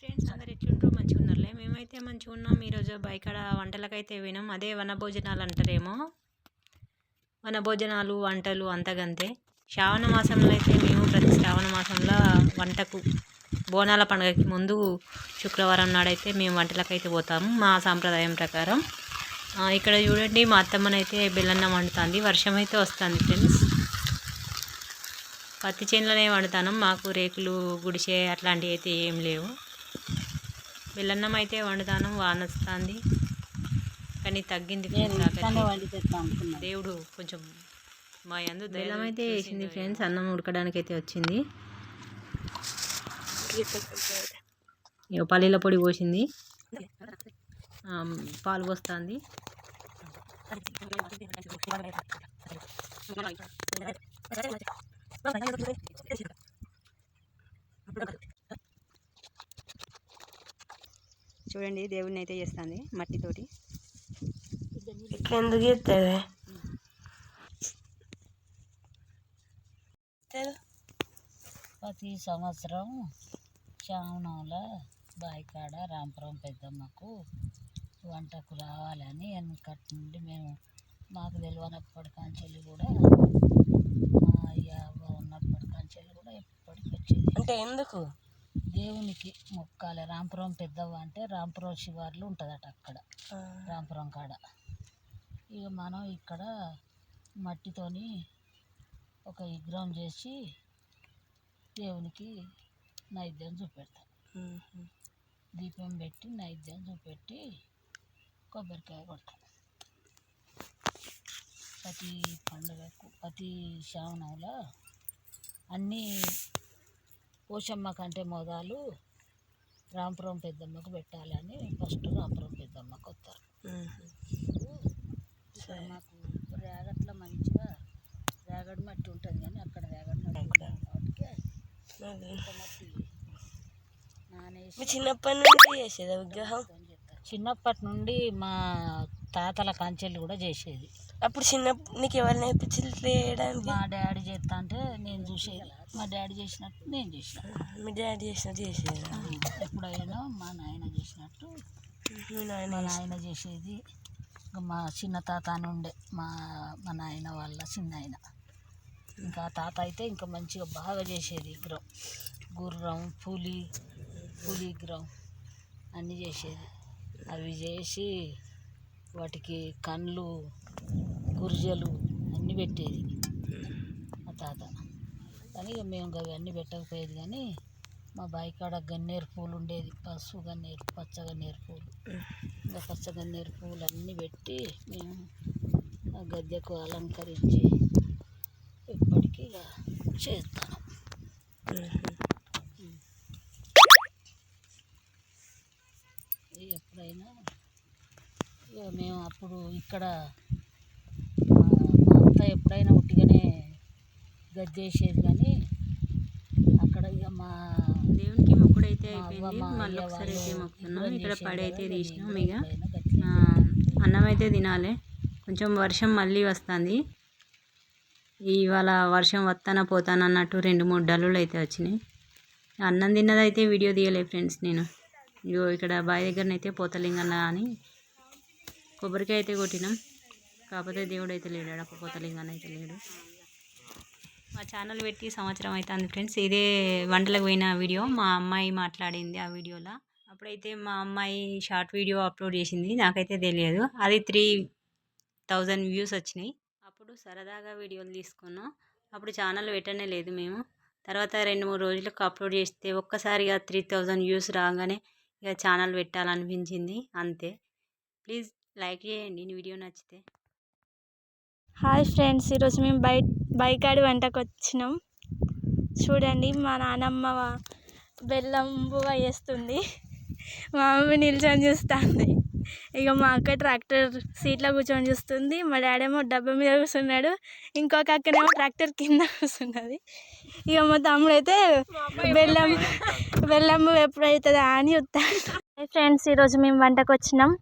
Friends అందరు ఎట్లుంటారు మంచిగా ఉన్నారులే మేమైతే మంచిగా ఉన్నాం. ఈరోజు బైకాడ వంటలకైతే వినాం అదే వన భోజనాలు అంటారేమో? వన భోజనాలు వంటలు అంతగంతే. శ్రావణ మాసంలో అయితే మేము ప్రతి శ్రావణ మాసంలో వంటకు బోనాల పండుగకి ముందు శుక్రవారం నాడైతే మేము వంటలకైతే పోతాము మా సాంప్రదాయం ప్రకారం. ఇక్కడ చూడండి మా అత్తమ్మనైతే బెల్లన్నం వండుతుంది. వర్షం అయితే వస్తుంది ఫ్రెండ్స్. పత్తి చేనులోనే వండుతాను. మాకు రేకులు గుడిసె అట్లాంటివి అయితే ఏం లేవు. బెల్లన్నం అయితే వండుతాను వాన వస్తుంది కానీ తగ్గింది దేవుడు కొంచెం మా యందు బెల్లం అయితే వేసింది ఫ్రెండ్స్ అన్నం ఉడకడానికి అయితే వచ్చింది పల్లీల పొడి పోసింది. ఆ, పాలు పోస్తుంది. చూడండి దేవుడిని అయితే చేస్తుంది మట్టితోటి. ఎందుకు చేస్తుంది ప్రతి సంవత్సరం శ్రావణంలో బాయికాడ రాంపురం పెద్దమ్మకు వంటకు రావాలని వెనకటి నుండి మేము మాకు తెలియనప్పటి కాంచెల్లి కూడా మా అయ్య ఉన్నప్పటి కాంచెల్లి కూడా ఎప్పటికి వచ్చేది. అంటే ఎందుకు? దేవునికి మొక్కాలి. రాంపురం పెద్దవ్వ అంటే రాంపురం శివార్లు ఉంటుందట అక్కడ. రాంపురం కాడ. ఇక మనం ఇక్కడ మట్టితోని ఒక విగ్రహం చేసి దేవునికి నైవేద్యం చూపెడతాం. దీపం పెట్టి నైవేద్యం చూపెట్టి కొబ్బరికాయ కొడతాం. ప్రతి పండుగకు ప్రతి శ్రావణంలో అన్నీ పోషమ్మ కంటే మొదలు రాంపురం పెద్దమ్మకు పెట్టాలని ఫస్ట్ రాంపురం పెద్దమ్మకు వస్తారు. మాకు రేగట్ల మంచిగా రేగడి మట్టి ఉంటుంది కానీ అక్కడ రేగడి మట్టి కాబట్టి మట్టి నానేసి చిన్నప్పటి నుండి చేసేదా విగ్రహం. చిన్నప్పటి నుండి మా తాతల కంచెలు కూడా చేసేది. అప్పుడు చిన్న నీకు ఎవరు నేర్పించింది చేయడానికి? మా డాడీ చేస్తా అంటే నేను చూసేది. మా డాడీ చేసినట్టు నేను చేసిన. మీ డాడీ చేసినట్టు చేసేదా. ఎప్పుడైనా మా నాయన చేసినట్టు. మీ నాయన చేసేది. ఇంకా మా చిన్న తాత అని ఉండే. మా మా నాయన వాళ్ళ చిన్న ఆయన ఇంకా తాత అయితే ఇంకా మంచిగా బాగా చేసేది విగ్రహం. గుర్రం పులి పులి విగ్రహం అన్నీ చేసేది. అవి చేసి వాటికి కళ్ళు గురిజలు అన్నీ పెట్టేది. మా తాత. కానీ ఇక మేము అవి అన్నీ పెట్టకపోయేది కానీ మా బావి కాడ గన్నేరు పూలు ఉండేది. పసుపు గన్నేరు పచ్చ గన్నేరు పూలు. ఇంకా పచ్చ గన్నేరు పూలు అన్నీ పెట్టి మేము ఆ గద్దెకు అలంకరించి ఇప్పటికీ చేస్తాను. మేము అప్పుడు ఇక్కడ అత్త ఎప్పుడైనా ఉట్టిగానే గద్దేసేది కానీ అక్కడ ఇక మా దేవునికి మొక్కుడైతే అయిపోయింది. మళ్ళీ ఒకసారి అయితే మొక్కుతున్నాం. ఇక్కడ పడైతే తీసినాం ఇక. అన్నం అయితే తినాలి. కొంచెం వర్షం మళ్ళీ వస్తుంది. ఇవాళ వర్షం వస్తానా పోతానా అన్నట్టు రెండు మూడు డల్లులు అయితే వచ్చినాయి. అన్నం తిన్నదైతే వీడియో తీయలేదు ఫ్రెండ్స్ నేను. ఇగో ఇక్కడ బావి దగ్గరనైతే పోతలింగన్న అని కొబ్బరికాయ అయితే కొట్టినాం. కాకపోతే దేవుడు అయితే లేడు ఆడ పోతలింగన్న అయితే లేడు. మా ఛానల్ పెట్టి సంవత్సరం అవుతుంది ఫ్రెండ్స్. ఇదే వంటలకు పోయిన వీడియో మా అమ్మాయి మాట్లాడింది ఆ వీడియోలో. అప్పుడైతే మా అమ్మాయి షార్ట్ వీడియో అప్లోడ్ చేసింది నాకైతే తెలియదు. అది త్రీ థౌజండ్ వ్యూస్ వచ్చినాయి. అప్పుడు సరదాగా వీడియోలు తీసుకున్నాం. అప్పుడు ఛానల్ పెట్టనే లేదు మేము. తర్వాత రెండు మూడు రోజులకు అప్లోడ్ చేస్తే ఒక్కసారిగా త్రీ థౌజండ్ వ్యూస్ రాగానే ఇక ఛానల్ పెట్టాలనిపించింది అంతే. ప్లీజ్ లైక్ చేయండి ఈ వీడియో నచ్చితే. హాయ్ ఫ్రెండ్స్ ఈరోజు మేము బై బైకాడి వంటకు వచ్చినాం చూడండి మా నానమ్మ బెల్లం బువ్వ వేస్తుంది మా మమ్మీ నిల్చొని చూస్తుంది. ఇక మా అక్క ట్రాక్టర్ సీట్లో కూర్చొని చూస్తుంది. మా డాడీ ఏమో డబ్బా మీద కూర్చున్నాడు. ఇంకొక అక్కనేమో ట్రాక్టర్ కింద కూర్చున్నది. ఇక మా తమ్ముడు అయితే బెల్లం బెల్లం బువ్వ ఎప్పుడు అవుతుందా అని చూస్తాడు. ఫ్రెండ్స్ ఈరోజు మేము వంటకు వచ్చినాం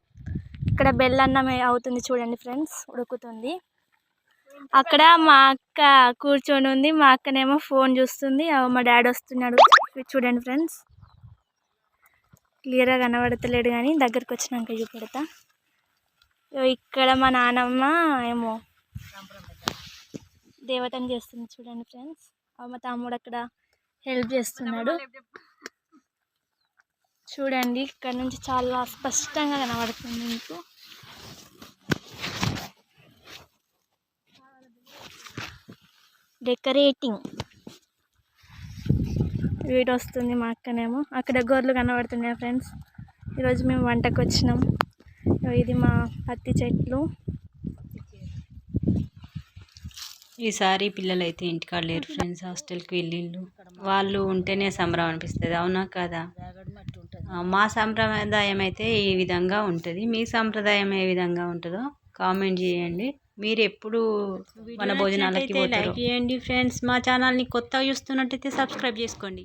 ఇక్కడ బెల్లన్నం అవుతుంది చూడండి ఫ్రెండ్స్ ఉడుకుతుంది. అక్కడ మా అక్క కూర్చొని ఉంది మా అక్కనేమో ఫోన్ చూస్తుంది మా డాడీ వస్తున్నాడు చూడండి ఫ్రెండ్స్. క్లియర్గా కనబడతలేడు కానీ దగ్గరకు వచ్చినాక చూపెడతా. ఇక్కడ మా నానమ్మ ఏమో దేవతని చేస్తుంది చూడండి ఫ్రెండ్స్. మా తమ్ముడు అక్కడ హెల్ప్ చేస్తున్నాడు. చూడండి ఇక్కడ నుంచి చాలా స్పష్టంగా కనబడుతుంది మీకు. డెకరేటింగ్ వీడు వస్తుంది మా అక్కనేమో. అక్కడ గోర్లు కనబడుతున్నాయి ఫ్రెండ్స్. ఈరోజు మేము వంటకు వచ్చినాం. ఇది మా పత్తి చెట్లు. ఈసారి పిల్లలు అయితే ఇంటికాడ లేరు ఫ్రెండ్స్ హాస్టల్కి వెళ్ళిళ్ళు. వాళ్ళు ఉంటేనే సంబరం అనిపిస్తుంది అవునా కదా రాగడి మట్టి ఉంటుంది ఆ, మా సంప్రదాయం అయితే ఈ విధంగా ఉంటుంది. మీ సంప్రదాయం ఏ విధంగా ఉంటుందో కామెంట్ చేయండి. మీరు ఎప్పుడు మన భోజనాలకి లైక్ చేయండి ఫ్రెండ్స్. మా ఛానల్ని కొత్తగా చూస్తున్నట్టయితే సబ్స్క్రైబ్ చేసుకోండి.